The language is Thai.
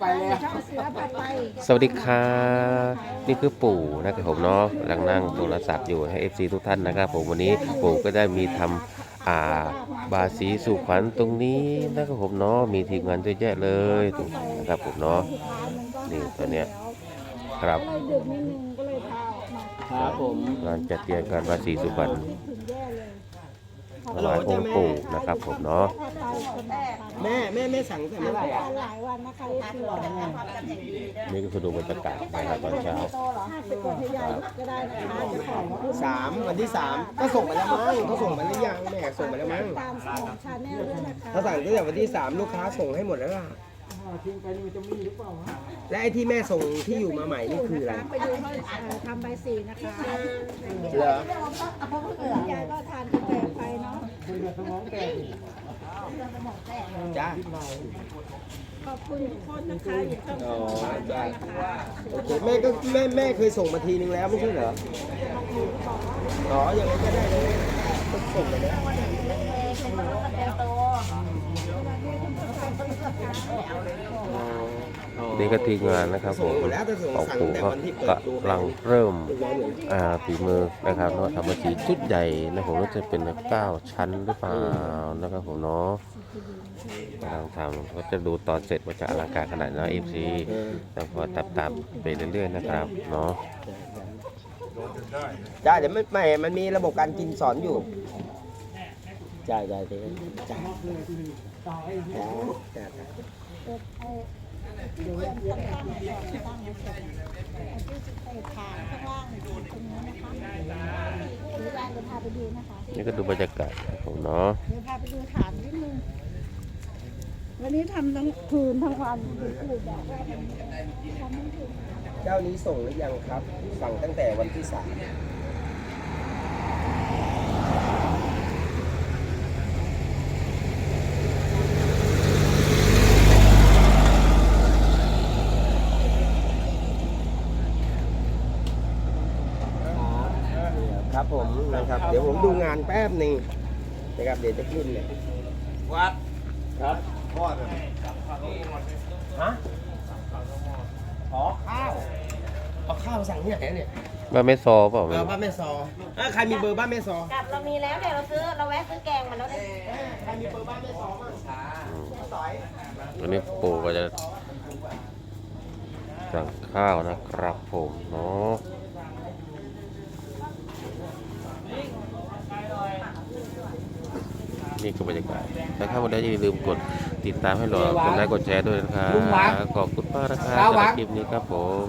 ไปแล้วช่องเสือผัดไปสวัสดีครับนี่คือปู่นะครับผมเนาะกำลังนั่งโทรศัพท์อยู่ให้ FC ทุกท่านนะครับผมวันนี้ปู่ก็ได้มีทำอ่าบาสีสู่ขวัญตรงนี้นะครับผมเนาะมีทีมงานเยอะแยะเลยตรงนี้นะครับผมเนาะ นี่ตัวเนี้ย ครับก็เลยดึกนิดนึงก็เลยพาออกมาครับผมงานจัดเตรียมการบาสีสู่ขวัญคิดถึงแย่เลยถวายองค์ปู่นะครับผมเนาะผัดไปคนละพัน แม่แม่แม่สั่งแต่เมื่อไหร่อะหลายวันนะคะที่คือนี่ก็คือดูบรรยากาศนะครับตอนเช้าห้าสิบกว่าทยายก็ได้นะคะจะของคุณสามวันที่สามก็ส่งมาแล้วมั้งเขาส่งมาหรือยังแม่ส่งมาแล้วมั้งตามของชาแนลด้วยนะคะเขาสั่งตั้งแต่วันที่สามลูกค้าส่งให้หมดแล้วล่ะและไอ้ที่แม่ส่งที่อยู่มาใหม่นี่คืออะไรไปดูเขาเอ่อทำใบสีนะคะเหรอคุณยายก็ทานกาแฟไปเนาะ จ้าขอบคุณทุกคนนะคะอยู่ช่องอ๋อสามจ้านะคะโอเคแม่ก็แม่แม่เคยส่งมาทีนึงแล้วไม่ใช่เหรออ๋อยังไงก็ได้เลยก็ส่งไปแล้วอ๋อนี่ก็ ทีมงานนะครับผมส่งหมดแล้วแต่ส่งของสั่งปู่แต่ก็กำลังเริ่มฝีมือนะครับเนาะทำมาสีชุดใหญ่นะผมว่าจะเป็นเก้าชั้นหรือเปล่านะครับผมเนาะกำลังทำก็จะดูตอนเสร็จว่าจะอลังการขนาดไหนเอฟซีแล้วก็ตัดตามไปเรื่อยๆนะครับเนาะจ้าเดี๋ยวไม่ไม่มันมีระบบการกินสอนอยู่จ้าจ้าจ้าจ้าจ้าจ้า เดี๋ยวยังทำข้างในก่อนตั้งไว้เสร็จที่จะไปถางข้างล่างตรงนี้นะคะเดี๋ยวยายจะพาไปดูนะคะ นี่ก็ดูบรรยากาศครับผมเนาะเดี๋ยวพาไปดูฐานนิดนึง วันนี้ทำทั้งคืนทั้งวันคือพูดแบบว่าทำทั้งคืน เจ้านี้ส่งหรือยังครับ สั่งตั้งแต่วันที่สาม ครับผมนะครับ เดี๋ยวผมดูงานแป๊บหนึ่งนะครับเดี๋ยวจะขึ้นเลยวัดครับพ่อเนี่ยฮะขอข้าวเอาข้าวสั่งที่ไหนเนี่ยบ้านไม่ซอเปล่าเออบ้านแม่ซอเออใครมีเบอร์บ้านแม่ซอกลับเรามีแล้วเนี่ยเราซื้อเราแวะซื้อแกงมาแล้วเนี่ยใครมีเบอร์บ้านแม่ซอบ้างสอยวันนี้ปู่ก็จะสั่งข้าวนะครับผมเนาะ นี่คือบรรยากาศถ้าเข้ามาได้อย่าลืมกดติดตามให้หรอกดไลค์กดแชร์ด้วยนะครับขอบคุณมากนะครับสำหรับคลิปนี้ครับผม